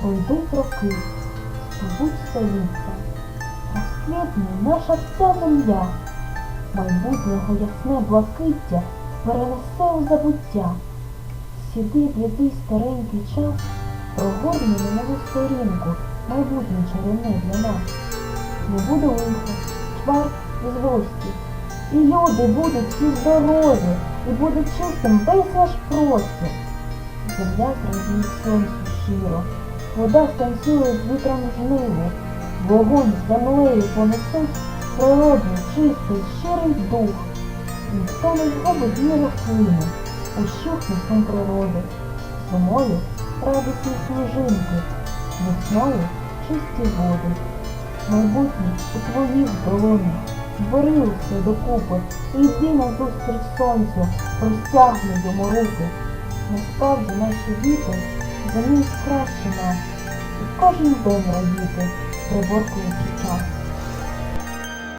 пройдуть роки, спливуть століття, розквітне наша вся земля, майбутнього ясне блакиття перенесе у забуття. Сюди блідий старенький час прогорне нову сторінку, майбутнє чарівне для нас. Не буде лиха, чвар і злості, і люди будуть всі здорові, і буде чистим весь наш простір. Земля зрадіє сонцю щиро, вода станцює з вітром жниву, вогонь з землею понесуть природний, чистий, щирий дух. Ніхто не згубить ні рослини, ущухне сон природи. Зимою радісні сніжинки, весною чисті води. Майбутнє у твоїх долонях, збери докупи, і йди назустріч сонцю, простягни йому руки. Насправді наші діти замість краще нас, і кожен день радіти, приборкуючи час.